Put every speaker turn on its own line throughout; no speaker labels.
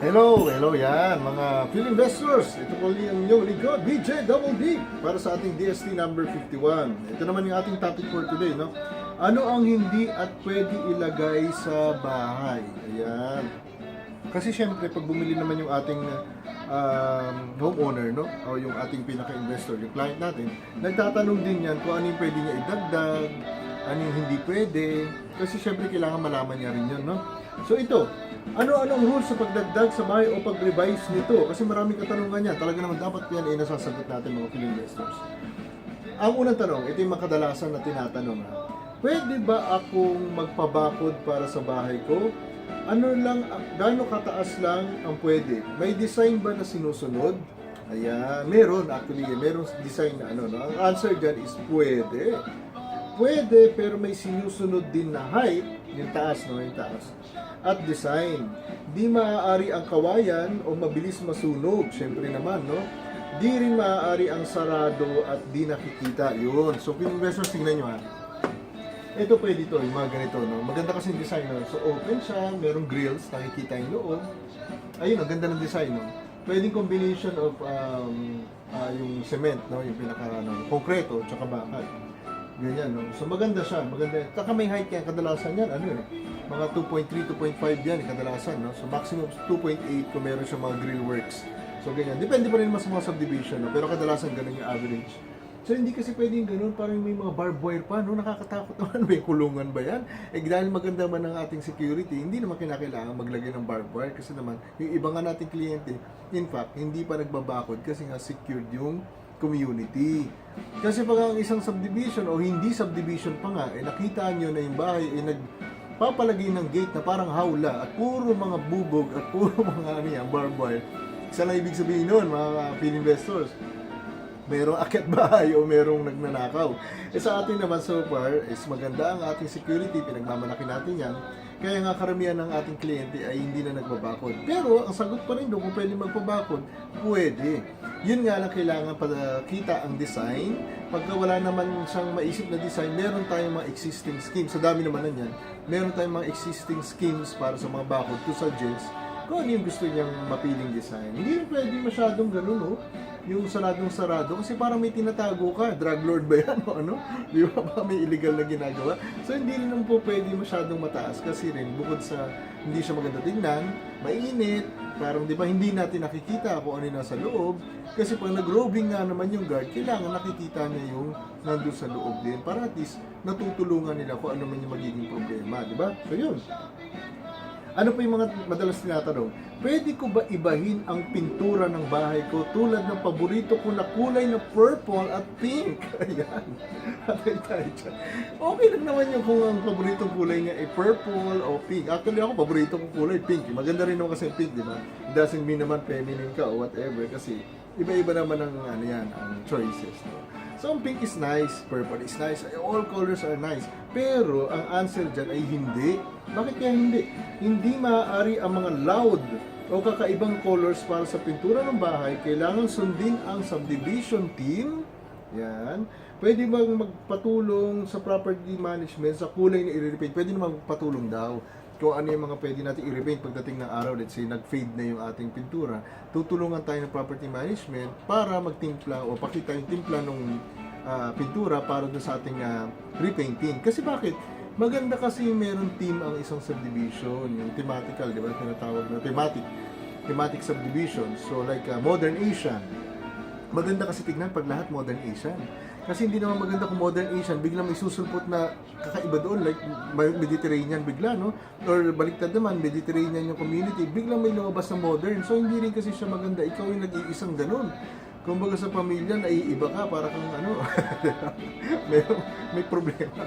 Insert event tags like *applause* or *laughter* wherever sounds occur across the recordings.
Hello, hello yan, mga film investors. Ito po yung inyong lingkod, BJ Double D, para sa ating DST number 51. Ito naman yung ating topic for today, no? Ano ang hindi at pwede ilagay sa bahay? Ayan. Kasi syempre, pag bumili naman yung ating um, homeowner, no? O yung ating pinaka-investor, yung client natin, nagtatanong din yan kung ano yung pwede niya idagdag, ano yung hindi pwede. Kasi syempre, kailangan malaman niya rin yun, no? So ito, ano-anong rules sa pagdagdag sa bahay o pag-revise nito? Kasi maraming katanungan yan. Talaga naman dapat yan ay nasasagot natin mga film investors. Ang unang tanong, ito yung makadalasan na tinatanong ha. Pwede ba akong magpabakod para sa bahay ko? Ano lang, gaano kataas lang ang pwede? May design ba na sinusunod? Ayan, meron actually, merong design na ano. No? Ang answer dyan is pwede. Pwede, pero may sinusunod din na height, yung taas, no? Yung taas. At design. Di maaari ang kawayan o mabilis masunog, syempre naman, no? Di rin maaari ang sarado at di nakikita. Yun. So, investors, tingnan nyo ha. Ito pwede to, yung mga ganito, no? Maganda kasi yung design, no? So, open siya, merong grills, nakikita yung loob. Ayun, ang ganda ng design, no? Pwedeng combination of um, ah, yung cement, no? Yung pinaka, ano, konkreto, tsaka bakal. Ganyan, no? So, maganda siya, maganda. Taka may height yan, kadalasan yan, ano eh, mga 2.3, 2.5 yan, eh, kadalasan, no? So, maximum 2.8 kung meron siya mga grill works. So, ganyan. Depende pa rin sa mga subdivision, no? Pero kadalasan ganun yung average. So, hindi kasi pwedeng ganun, parang may mga barbed wire pa, no? Nakakatakot *laughs* naman, may kulungan ba yan? Eh, dahil maganda man ang ating security, hindi naman kinakailangan maglagay ng barbed wire kasi naman, yung iba nga nating kliyente, in fact, hindi pa nagbabakod kasi nga secured yung community. Kasi pag ang isang subdivision o hindi subdivision pa nga, eh nakita nyo na yung bahay ay nagpapalagay ng gate na parang hawla at puro mga bubog at puro *laughs* mga ano yan, barbed wire. Isa lang ibig sabihin nun, mga pin investors merong akyat bahay o merong nagnanakaw. Eh sa atin naman so far is maganda ang ating security, pinagmamalaki natin yan. Kaya nga karamihan ng ating kliyente ay hindi na nagbabakod. Pero ang sagot pa rin doon kung pwede magpabakod, pwede. Yun nga lang kailangan para kita ang design. Pagka wala naman siyang maisip na design, meron tayong mga existing schemes. Sa dami naman na yan, meron tayong mga existing schemes para sa mga bakod to suggest kung ano yung gusto niyang mapiling design. Hindi pwede masyadong ganun, no? Yung saradong sarado, kasi parang may tinatago ka, drug lord ba yan *laughs* o ano? Di ba ba may illegal na ginagawa? So hindi rin po pwede masyadong mataas kasi rin bukod sa hindi siya maganda tingnan, mainit, parang di ba hindi natin nakikita kung ano nasa loob. Kasi pag nag-roving nga naman yung guard, kailangan nakikita niya yung nandun sa loob din para at least natutulungan nila kung ano man yung magiging problema, di ba? So yun. Ano pa yung mga madalas tinatanong? Pwede ko ba ibahin ang pintura ng bahay ko tulad ng paborito ko na kulay na purple at pink? *laughs* Ayan. Okay lang naman yung kung ang paboritong kulay niya ay purple o pink. Actually ako, paborito kong kulay pink. Maganda rin naman kasi pink, di ba? It doesn't mean naman feminine ka o whatever kasi iba-iba naman ang ano yan, ang choices. No? So, ang pink is nice, purple is nice, all colors are nice. Pero, ang answer dyan ay hindi. Bakit kaya hindi? Hindi maaari ang mga loud o kakaibang colors para sa pintura ng bahay, kailangan sundin ang subdivision team. Yan. Pwede bang magpatulong sa property management sa kulay na i-repaint? Pwede naman magpatulong daw kung ano yung mga pwede natin i-repaint pagdating ng araw, let's say nag-fade na yung ating pintura, tutulungan tayo ng property management para magtimpla o pakita yung timpla ng ah, pintura para doon sa ating ah, repainting. Kasi bakit? Maganda kasi meron team ang isang subdivision, yung thematical, di ba? Tinatawag na thematic, thematic subdivision. So like ah, Modern Asian, maganda kasi tignan pag lahat Modern Asian. Kasi hindi naman maganda kung Modern Asian, biglang may susulpot na kakaiba doon, like Mediterranean bigla, no? Or baliktad naman, Mediterranean yung community, biglang may lumabas na modern. So hindi rin kasi siya maganda, ikaw yung nag-iisang ganun. Kumbaga sa pamilya, naiiba ka, para kang ano, *laughs* may, may problema.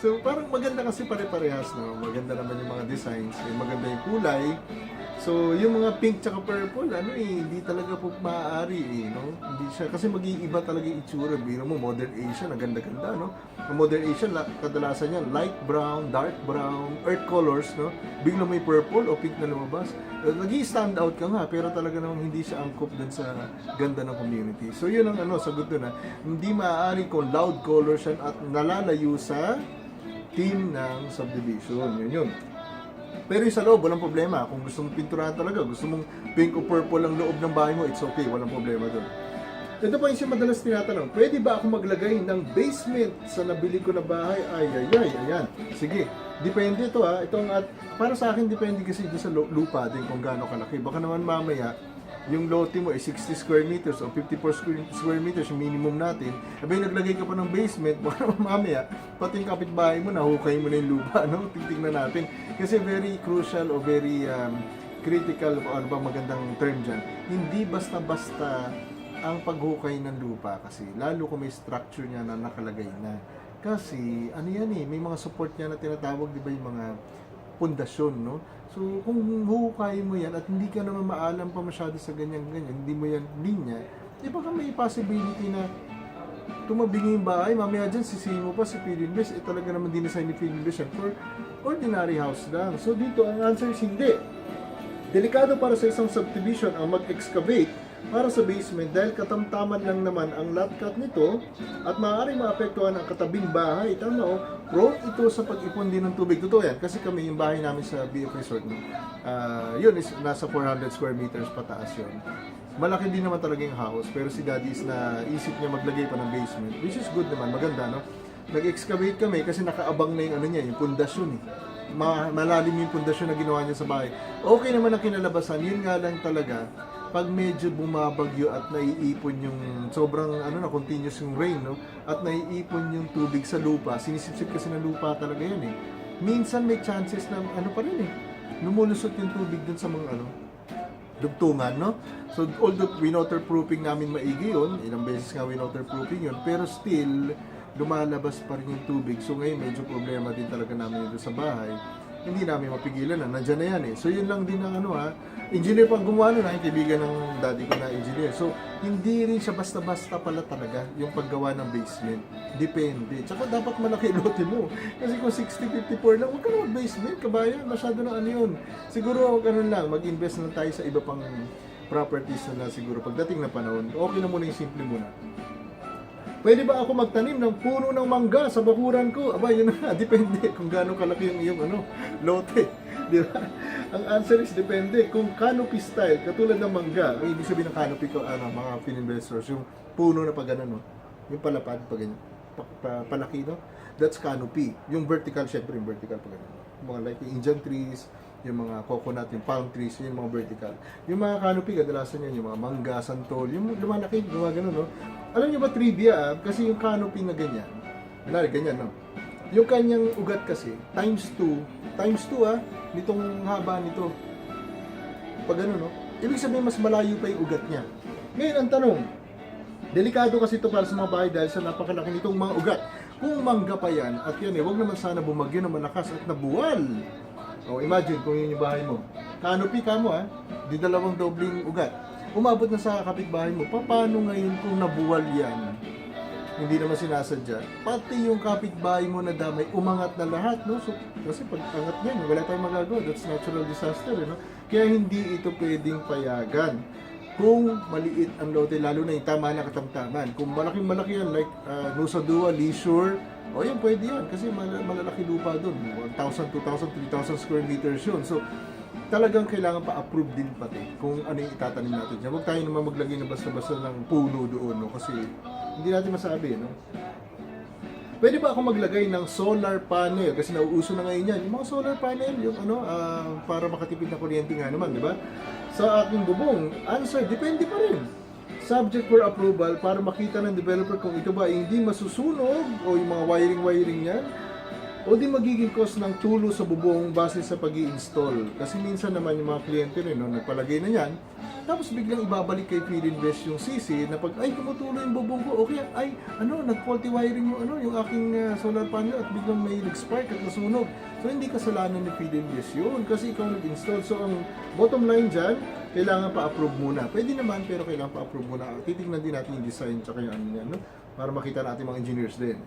So parang maganda kasi pare-parehas, no? Maganda naman yung mga designs, maganda yung kulay, So, yung mga pink tsaka purple, ano eh, hindi talaga po maaari eh, no? Hindi siya, kasi mag-iiba talaga yung itsura. Biro mo, modern Asian, ang ganda-ganda, no? Ang modern Asian, la- kadalasan yan, light brown, dark brown, earth colors, no? Biglang may purple o pink na lumabas. Uh, Nag-i-stand out ka nga, pero talaga namang hindi siya angkop dun sa ganda ng community. So, yun ang ano, sagot dun ha. Hindi maaari kung loud colors yan at nalalayo sa team ng subdivision. Yun yun. Pero yung sa loob, walang problema. Kung gusto mong pinturahan talaga, gusto mong pink o purple ang loob ng bahay mo, it's okay, walang problema doon. Ito pa yung madalas tinatanong, pwede ba ako maglagay ng basement sa nabili ko na bahay? Ay, ay, ay, ayan. Sige, depende ito ha. Ito ang at, para sa akin, depende kasi doon sa lu- lupa din kung gaano kalaki. Baka naman mamaya, yung lote mo ay 60 square meters o 54 square, meters yung minimum natin. Abay, naglagay ka pa ng basement, *laughs* baka mamaya, pati yung kapitbahay mo, nahukay mo na yung lupa, no? Tingnan natin. Kasi very crucial o very um, critical, o ano ba magandang term dyan, hindi basta-basta ang paghukay ng lupa kasi lalo kung may structure niya na nakalagay na. Kasi ano yan eh may mga support niya na tinatawag di ba yung mga pundasyon no? So kung huhukayin mo yan at hindi ka naman maalam pa masyado sa ganyan ganyan hindi mo yan linya di ba ka may possibility na tumabingi yung bahay, mamaya dyan sisihin mo pa si Philinvest, eh talaga naman dinesign ni yan for ordinary house lang. So dito, ang answer is hindi. Delikado para sa isang subdivision ang mag-excavate para sa basement dahil katamtaman lang naman ang lot cut nito at maaaring maapektuhan ang katabing bahay. Tama o, prone ito sa pag-ipon din ng tubig. Totoo yan, kasi kami yung bahay namin sa BF Resort, ah, yun is nasa 400 square meters pataas yun. Malaki din naman talaga yung house, pero si daddy is na isip niya maglagay pa ng basement, which is good naman, maganda, no? Nag-excavate kami kasi nakaabang na yung ano niya, yung pundasyon eh. Ma- malalim yung pundasyon na ginawa niya sa bahay. Okay naman ang kinalabasan, yun nga lang talaga, pag medyo bumabagyo at naiipon yung sobrang ano na continuous yung rain no? At naiipon yung tubig sa lupa sinisipsip kasi ng lupa talaga yan eh. Minsan may chances na ano pa rin eh. Lumulusot yung tubig dun sa mga ano dugtungan, no? So, although winoterproofing namin maigi yun, ilang beses nga winoterproofing yun, pero still, lumalabas pa rin yung tubig. So, ngayon, medyo problema din talaga namin dito sa bahay. Hindi namin mapigilan na, nandyan na yan eh. So, yun lang din ang ano ha. Engineer pang gumawa nun ha, yung kaibigan ng daddy ko na engineer. So, hindi rin siya basta-basta pala talaga yung paggawa ng basement. Depende. Tsaka dapat malaki lote mo. Kasi kung 60-54 lang, huwag ka na mag-basement, kabayan. Masyado na ano yun. Siguro, ganun lang, mag-invest na tayo sa iba pang properties na, na siguro pagdating na panahon. Okay na muna yung simple muna. Pwede ba ako magtanim ng puno ng mangga sa bakuran ko? Aba, yun na, *laughs* depende kung gaano kalaki yung iyong ano, lote. Di ba? Ang answer is depende. Kung canopy style, katulad ng mangga, ang ibig sabihin ng canopy ko, ano, mga investors, yung puno na pag ano, no? yung palapad, pag ganyan, pa, pa- palaki, no? That's canopy. Yung vertical, syempre yung vertical pag ganyan. Mga like yung Indian trees, yung mga coconut, yung palm trees, yun yung mga vertical. Yung mga canopy, kadalasan yan, yung mga mangga, santol, yung lumalaki, gumagano, no? Alam niyo ba trivia, ah? kasi yung canopy na ganyan, wala, ganyan, no? Yung kanyang ugat kasi, times 2, times 2 ah, nitong haba nito. Pag ano, no? Ibig sabihin, mas malayo pa yung ugat niya. Ngayon, ang tanong, delikado kasi ito para sa mga bahay dahil sa napakalaki nitong mga ugat. Kung mangga pa yan, at yan eh, wag naman sana bumagyo ng malakas at nabuwal. O imagine kung yun yung bahay mo. Canopy ka mo ha, di dalawang dobling ugat. Umabot na sa kapitbahay mo, pa- paano ngayon kung nabuwal yan? Hindi naman sinasadya. Pati yung kapitbahay mo na damay, umangat na lahat, no? So, kasi pag angat niyan, wala tayong magagawa. That's natural disaster, eh, no? Kaya hindi ito pwedeng payagan. Kung maliit ang lote, lalo na yung tama na katamtaman. Kung malaking malaki yan, like uh, Nusa Dua, Leisure, o yan, pwede yan. Kasi mal- malalaki lupa doon. 1,000, 2,000, 3,000 square meters yun. So, talagang kailangan pa-approve din pati kung ano yung itatanim natin dyan. Huwag tayo naman maglagay na basta-basta ng puno doon, no? Kasi hindi natin masabi, no? Pwede ba ako maglagay ng solar panel? Kasi nauuso na ngayon yan. Yung mga solar panel, yung ano, ah, para makatipid na kuryente nga naman, di ba? Sa aking bubong, answer, depende pa rin. Subject for approval para makita ng developer kung ito ba ay hindi masusunog o yung mga wiring-wiring yan o di magiging cost ng tulo sa bubong base sa pag install Kasi minsan naman yung mga kliyente rin, no, nagpalagay na yan, tapos biglang ibabalik kay Philinvest yung CC na pag, ay, tumutulo yung bubong ko, okay, ay, ano, nag-faulty wiring yung, ano, yung aking ah, solar panel at biglang may nag-spark at nasunog. So, hindi kasalanan ni Philinvest yun kasi ikaw nag-install. So, ang bottom line dyan, kailangan pa-approve muna. Pwede naman, pero kailangan pa-approve muna. Titignan din natin yung design tsaka yung ano? Para makita natin mga engineers din.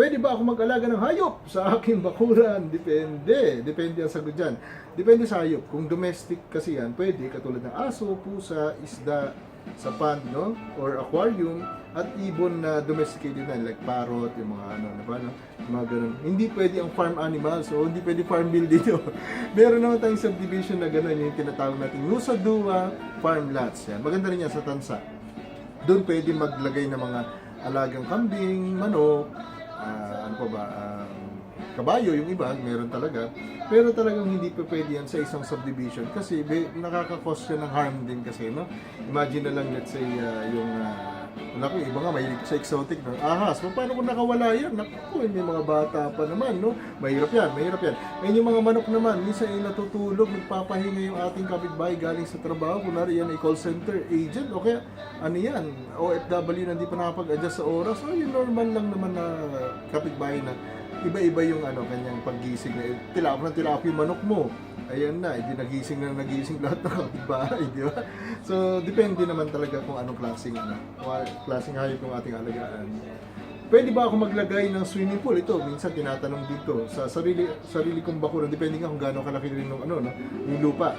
Pwede ba ako mag-alaga ng hayop sa aking bakuran? Depende. Depende ang sagot dyan. Depende sa hayop. Kung domestic kasi yan, pwede. Katulad ng aso, pusa, isda, sa pond, no? Or aquarium. At ibon na domesticated na, like parrot, yung mga ano, na ba, no? Mga ganun. Hindi pwede ang farm animals, o hindi pwede farm bill dito. *laughs* Meron naman tayong subdivision na gano'n, yung tinatawag natin Nusa Dua Farm Lots. Yan. Maganda rin yan sa Tansa doon pwede maglagay ng mga alagang kambing, manok, ah, ano pa ba, um, kabayo, yung iba, meron talaga. Pero talagang hindi pa pwede yan sa isang subdivision kasi nakaka-cause siya ng harm din kasi, no? Imagine na lang, let's say, ah, yung, uh, naku, iba nga, mahilig sa exotic, no? Ahas, so, paano kung nakawala yan? Naku, may mga bata pa naman, no? Mahirap yan, mahirap yan. Ngayon yung mga manok naman, minsan ay natutulog, nagpapahinga yung ating kapitbahay galing sa trabaho, kunwari yan ay call center agent, o kaya, ano yan, OFW na hindi pa nakapag-adjust sa oras, so yung normal lang naman na kapitbahay na iba-iba yung ano kanyang paggising na tilap ng tilap yung manok mo ayan na hindi nagising na nagising *laughs* lahat ng kapitbahay di ba so depende naman talaga kung anong klaseng ano klaseng hayop yung ating alagaan Pwede ba ako maglagay ng swimming pool? Ito, minsan tinatanong dito sa sarili sarili kong bakuran. Depende nga kung gaano kalaki rin yung ano, no, yung lupa.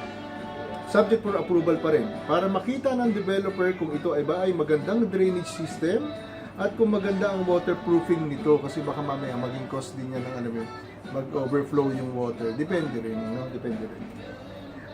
Subject for approval pa rin. Para makita ng developer kung ito ay ba ay magandang drainage system at kung maganda ang waterproofing nito kasi baka mamaya maging cost din yan ng ano yun, mag-overflow yung water. Depende rin, no? Depende rin.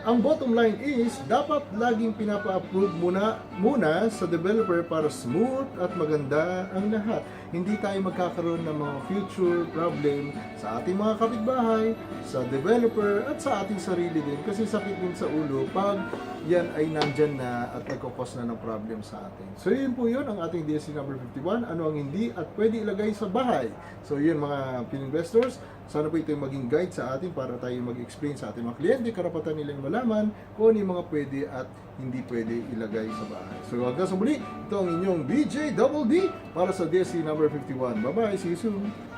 Ang bottom line is, dapat laging pinapa-approve muna, muna sa developer para smooth at maganda ang lahat. Hindi tayo magkakaroon ng mga future problem sa ating mga kapitbahay, sa developer, at sa ating sarili din. Kasi sakit din sa ulo pag yan ay nandyan na at nagkakos na ng problem sa atin. So yun po yun ang ating DSC number 51. Ano ang hindi at pwede ilagay sa bahay. So yun mga Pininvestors, sana po ito yung maging guide sa atin para tayo mag-explain sa ating mga kliyente, karapatan nilang malaman kung ano yung mga pwede at hindi pwede ilagay sa bahay. So hanggang sa muli, ito ang inyong BJ Double D para sa DSC number 51. Bye-bye, see you soon!